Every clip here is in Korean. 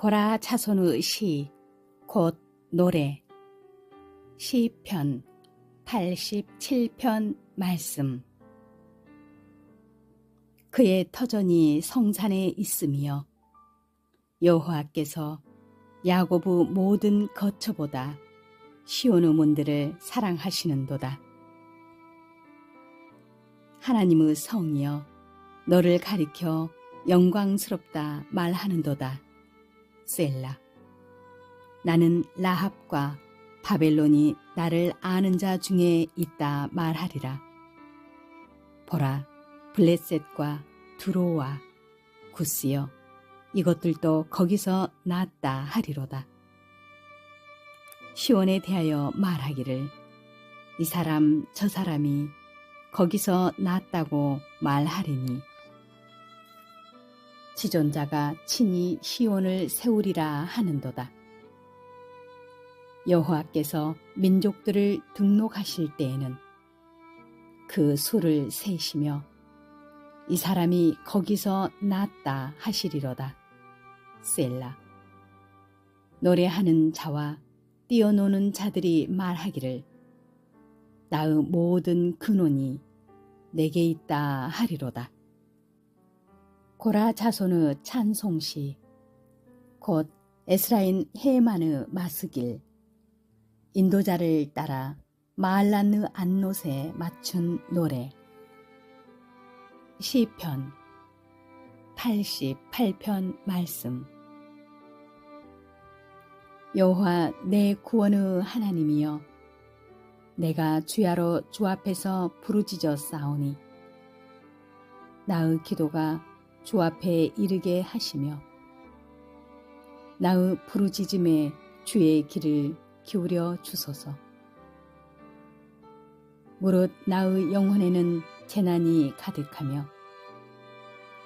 고라 자손의 시, 곧 노래. 시편 87편 말씀. 그의 터전이 성산에 있으며 여호와께서 야고부 모든 거처보다 시온의 문들을 사랑하시는도다. 하나님의 성이여 너를 가리켜 영광스럽다 말하는도다. 셀라. 나는 라합과 바벨론이 나를 아는 자 중에 있다 말하리라. 보라, 블레셋과 두로와 구스여 이것들도 거기서 났다 하리로다. 시온에 대하여 말하기를 이 사람 저 사람이 거기서 났다고 말하리니 지존자가 친히 시온을 세우리라 하는도다. 여호와께서 민족들을 등록하실 때에는 그 수를 세시며 이 사람이 거기서 났다 하시리로다. 셀라. 노래하는 자와 뛰어노는 자들이 말하기를 나의 모든 근원이 내게 있다 하리로다. 고라 자손의 찬송시. 곧 에스라인 헤만의 마스길. 인도자를 따라 마알란느 안노에 맞춘 노래. 시편 88편 말씀. 여호와 내 구원의 하나님이여 내가 주야로 주 앞에서 부르짖어 싸우니 나의 기도가 주 앞에 이르게 하시며 나의 부르짖음에 주의 길을 기울여 주소서. 무릇 나의 영혼에는 재난이 가득하며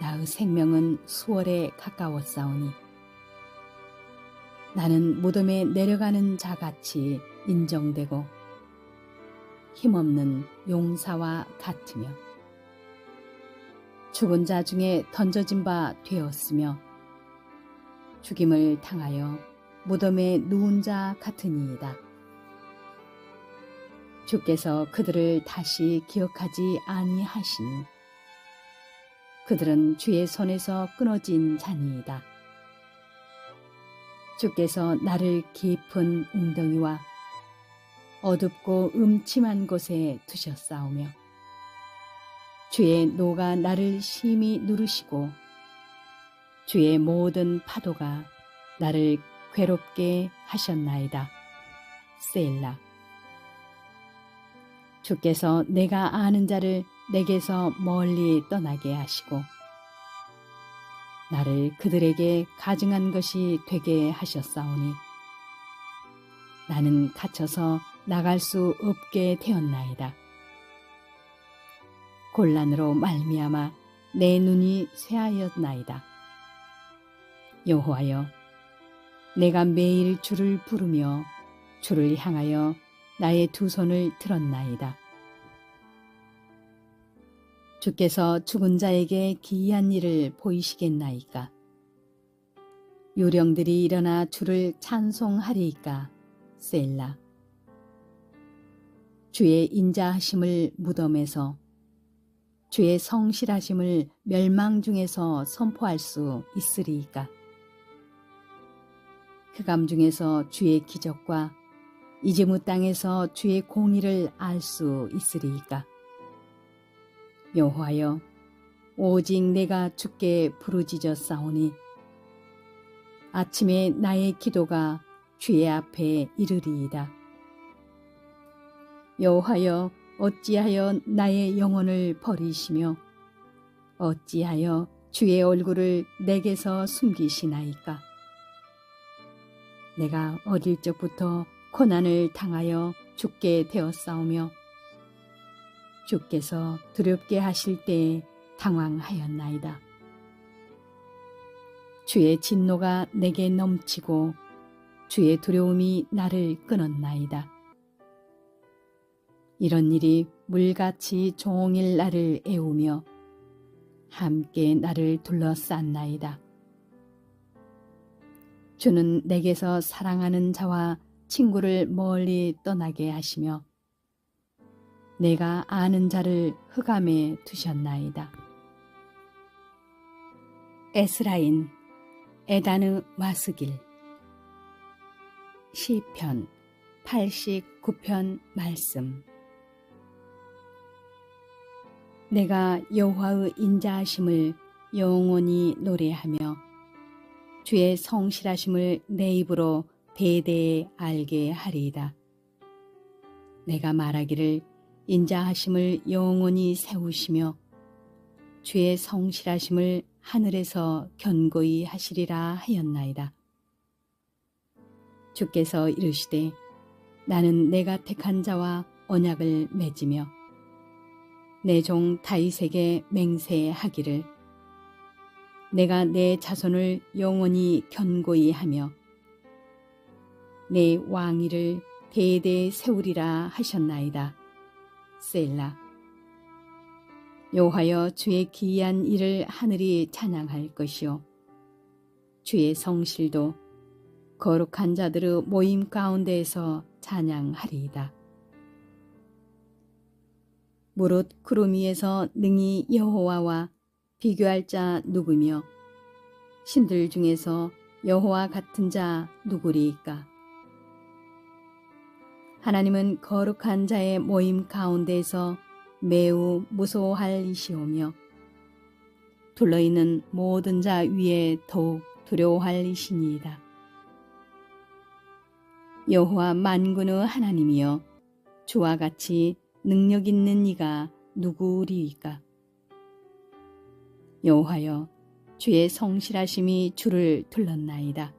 나의 생명은 수월에 가까웠사오니 나는 무덤에 내려가는 자같이 인정되고 힘없는 용사와 같으며 죽은 자 중에 던져진 바 되었으며 죽임을 당하여 무덤에 누운 자 같으니이다. 주께서 그들을 다시 기억하지 아니하시니 그들은 주의 손에서 끊어진 자니이다. 주께서 나를 깊은 웅덩이와 어둡고 음침한 곳에 두셨사오며 주의 노가 나를 심히 누르시고 주의 모든 파도가 나를 괴롭게 하셨나이다. 세일라. 주께서 내가 아는 자를 내게서 멀리 떠나게 하시고 나를 그들에게 가증한 것이 되게 하셨사오니 나는 갇혀서 나갈 수 없게 되었나이다. 곤란으로 말미암아 내 눈이 쇠하였나이다. 여호와여 내가 매일 주를 부르며 주를 향하여 나의 두 손을 들었나이다. 주께서 죽은 자에게 기이한 일을 보이시겠나이까? 요령들이 일어나 주를 찬송하리이까? 셀라. 주의 인자하심을 무덤에서 주의 성실하심을 멸망 중에서 선포할 수 있으리이까? 흑암 중에서 주의 기적과 이즈무 땅에서 주의 공의를 알 수 있으리이까? 여호와여 오직 내가 주께 부르짖어 싸우니 아침에 나의 기도가 주의 앞에 이르리이다. 여호와여 어찌하여 나의 영혼을 버리시며 어찌하여 주의 얼굴을 내게서 숨기시나이까? 내가 어릴 적부터 고난을 당하여 죽게 되었사오며 주께서 두렵게 하실 때에 당황하였나이다. 주의 진노가 내게 넘치고 주의 두려움이 나를 끊었나이다. 이런 일이 물같이 종일 나를 애우며 함께 나를 둘러쌌나이다. 주는 내게서 사랑하는 자와 친구를 멀리 떠나게 하시며 내가 아는 자를 흑암에 두셨나이다. 에스라인 에다느 마스길 시편 89편 말씀 내가 여호와의 인자하심을 영원히 노래하며 주의 성실하심을 내 입으로 대대에 알게 하리이다. 내가 말하기를 인자하심을 영원히 세우시며 주의 성실하심을 하늘에서 견고히 하시리라 하였나이다. 주께서 이르시되 나는 내가 택한 자와 언약을 맺으며 내 종 다윗에게 맹세하기를 내가 내 자손을 영원히 견고히 하며 내 왕위를 대대 세우리라 하셨나이다. 셀라 여호와여 주의 기이한 일을 하늘이 찬양할 것이요 주의 성실도 거룩한 자들의 모임 가운데에서 찬양하리이다. 무릇 구름 위에서 능히 여호와와 비교할 자 누구며 신들 중에서 여호와 같은 자 누구리이까? 하나님은 거룩한 자의 모임 가운데에서 매우 무서워할 이시오며 둘러있는 모든 자 위에 더욱 두려워할 이시니이다. 여호와 만군의 하나님이여 주와 같이 능력 있는 이가 누구리이까? 여호와여 주의 성실하심이 주를 둘렀나이다.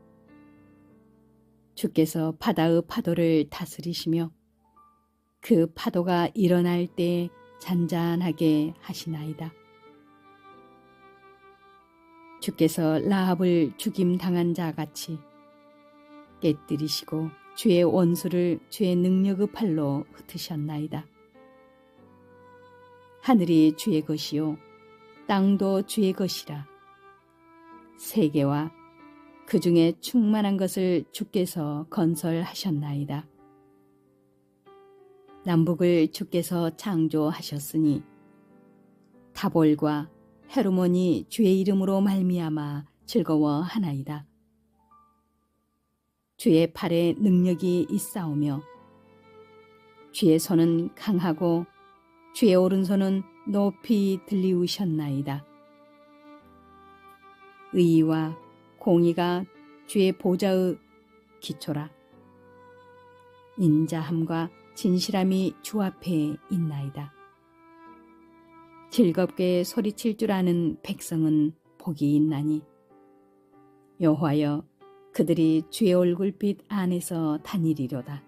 주께서 바다의 파도를 다스리시며 그 파도가 일어날 때 잔잔하게 하시나이다. 주께서 라합을 죽임 당한 자 같이 깨뜨리시고 주의 원수를 주의 능력의 팔로 흩으셨나이다. 하늘이 주의 것이요 땅도 주의 것이라 세계와 그 중에 충만한 것을 주께서 건설하셨나이다. 남북을 주께서 창조하셨으니 타볼과 헤르몬이 주의 이름으로 말미암아 즐거워하나이다. 주의 팔에 능력이 있사오며 주의 손은 강하고 주의 오른손은 높이 들리우셨나이다. 의와 공의가 주의 보좌의 기초라. 인자함과 진실함이 주 앞에 있나이다. 즐겁게 소리칠 줄 아는 백성은 복이 있나니 여호와여 그들이 주의 얼굴빛 안에서 다니리로다.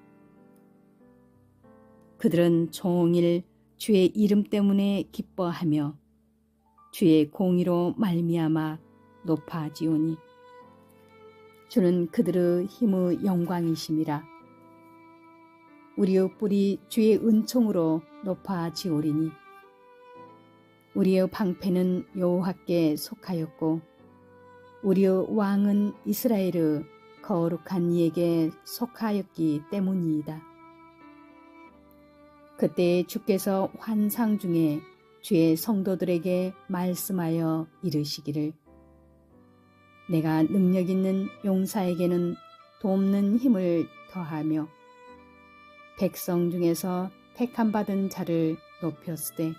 그들은 종일 주의 이름 때문에 기뻐하며 주의 공의로 말미암아 높아지오니. 주는 그들의 힘의 영광이심이라. 우리의 뿔이 주의 은총으로 높아지오리니. 우리의 방패는 여호와께 속하였고 우리의 왕은 이스라엘의 거룩한 이에게 속하였기 때문이다. 그때 주께서 환상 중에 주의 성도들에게 말씀하여 이르시기를 내가 능력 있는 용사에게는 돕는 힘을 더하며 백성 중에서 택함 받은 자를 높였으되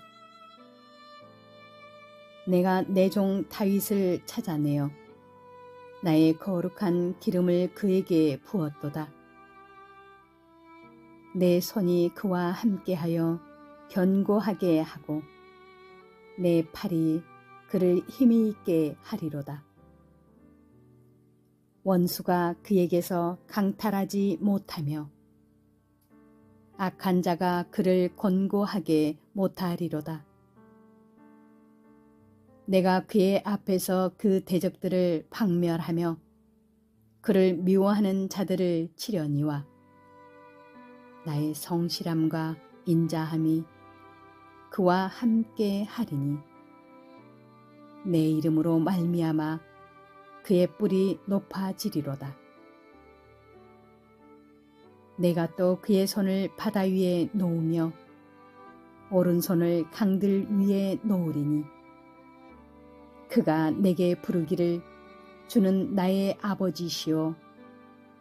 내가 내 종 다윗을 찾아내어 나의 거룩한 기름을 그에게 부었도다. 내 손이 그와 함께하여 견고하게 하고 내 팔이 그를 힘이 있게 하리로다. 원수가 그에게서 강탈하지 못하며 악한 자가 그를 권고하게 못하리로다. 내가 그의 앞에서 그 대적들을 박멸하며 그를 미워하는 자들을 치려니와 나의 성실함과 인자함이 그와 함께 하리니. 내 이름으로 말미암아 그의 뿔이 높아지리로다. 내가 또 그의 손을 바다 위에 놓으며 오른손을 강들 위에 놓으리니. 그가 내게 부르기를 주는 나의 아버지시오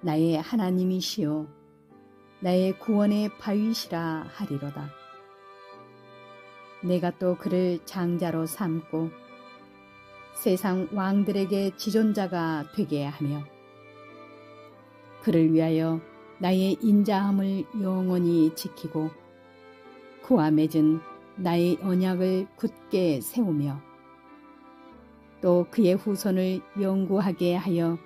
나의 하나님이시오 나의 구원의 바위시라 하리로다. 내가 또 그를 장자로 삼고 세상 왕들에게 지존자가 되게 하며 그를 위하여 나의 인자함을 영원히 지키고 그와 맺은 나의 언약을 굳게 세우며 또 그의 후손을 영구하게 하여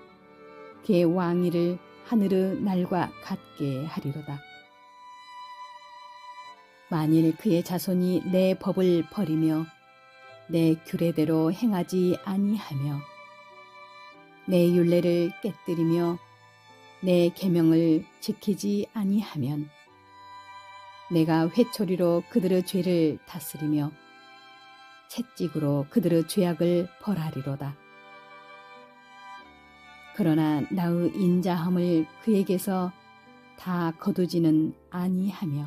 그의 왕위를 하늘의 날과 같게 하리로다. 만일 그의 자손이 내 법을 버리며 내 규례대로 행하지 아니하며 내 율례를 깨뜨리며 내 계명을 지키지 아니하면 내가 회초리로 그들의 죄를 다스리며 채찍으로 그들의 죄악을 벌하리로다. 그러나 나의 인자함을 그에게서 다 거두지는 아니하며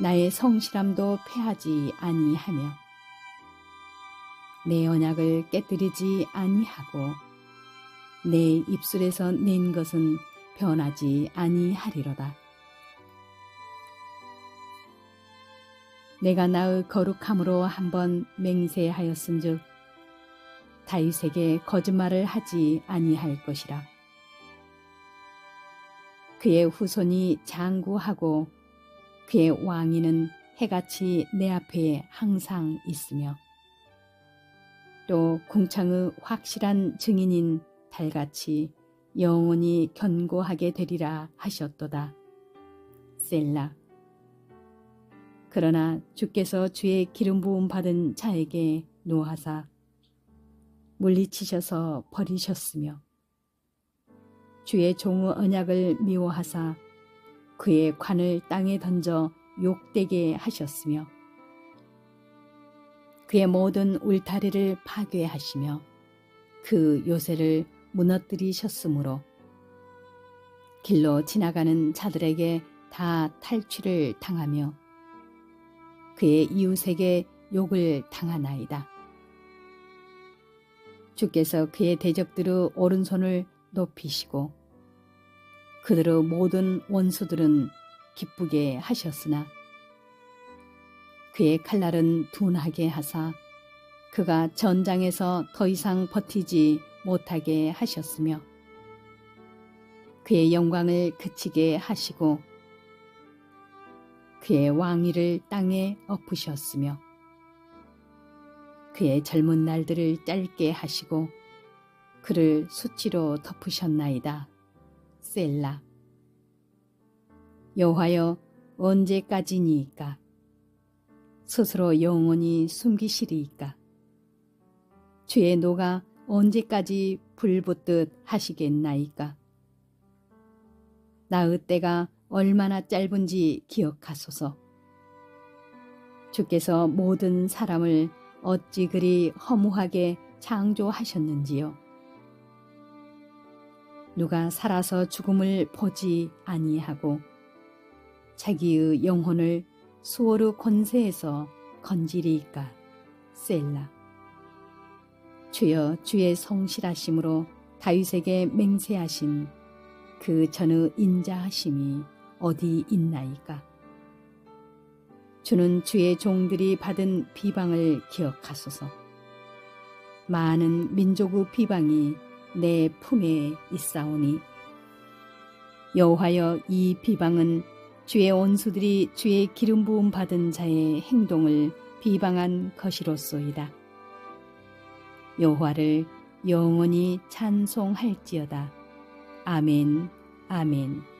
나의 성실함도 패하지 아니하며 내 언약을 깨뜨리지 아니하고 내 입술에서 낸 것은 변하지 아니하리로다. 내가 나의 거룩함으로 한번 맹세하였은즉 다윗에게 거짓말을 하지 아니할 것이라. 그의 후손이 장구하고 그의 왕위는 해같이 내 앞에 항상 있으며 또 궁창의 확실한 증인인 달같이 영원히 견고하게 되리라 하셨도다. 셀라. 그러나 주께서 주의 기름 부음 받은 자에게 노하사 물리치셔서 버리셨으며 주의 종의 언약을 미워하사 그의 관을 땅에 던져 욕되게 하셨으며 그의 모든 울타리를 파괴하시며 그 요새를 무너뜨리셨으므로 길로 지나가는 자들에게 다 탈취를 당하며 그의 이웃에게 욕을 당하나이다. 주께서 그의 대적들의 오른손을 높이시고 그들의 모든 원수들은 기쁘게 하셨으나 그의 칼날은 둔하게 하사 그가 전장에서 더 이상 버티지 못하게 하셨으며 그의 영광을 그치게 하시고 그의 왕위를 땅에 엎으셨으며 그의 젊은 날들을 짧게 하시고 그를 수치로 덮으셨나이다. 셀라. 여호와여 언제까지니이까? 스스로 영원히 숨기시리이까? 주의 노가 언제까지 불붙듯 하시겠나이까? 나의 때가 얼마나 짧은지 기억하소서. 주께서 모든 사람을 어찌 그리 허무하게 창조하셨는지요. 누가 살아서 죽음을 보지 아니하고 자기의 영혼을 수월의 권세에서 건지리이까 셀라 주여 주의 성실하심으로 다윗에게 맹세하신 그 전의 인자하심이 어디 있나이까 주는 주의 종들이 받은 비방을 기억하소서 많은 민족의 비방이 내 품에 있사오니 여호하여 이 비방은 주의 원수들이 주의 기름 부음 받은 자의 행동을 비방한 것이로소이다. 여호와를 영원히 찬송할지어다. 아멘. 아멘.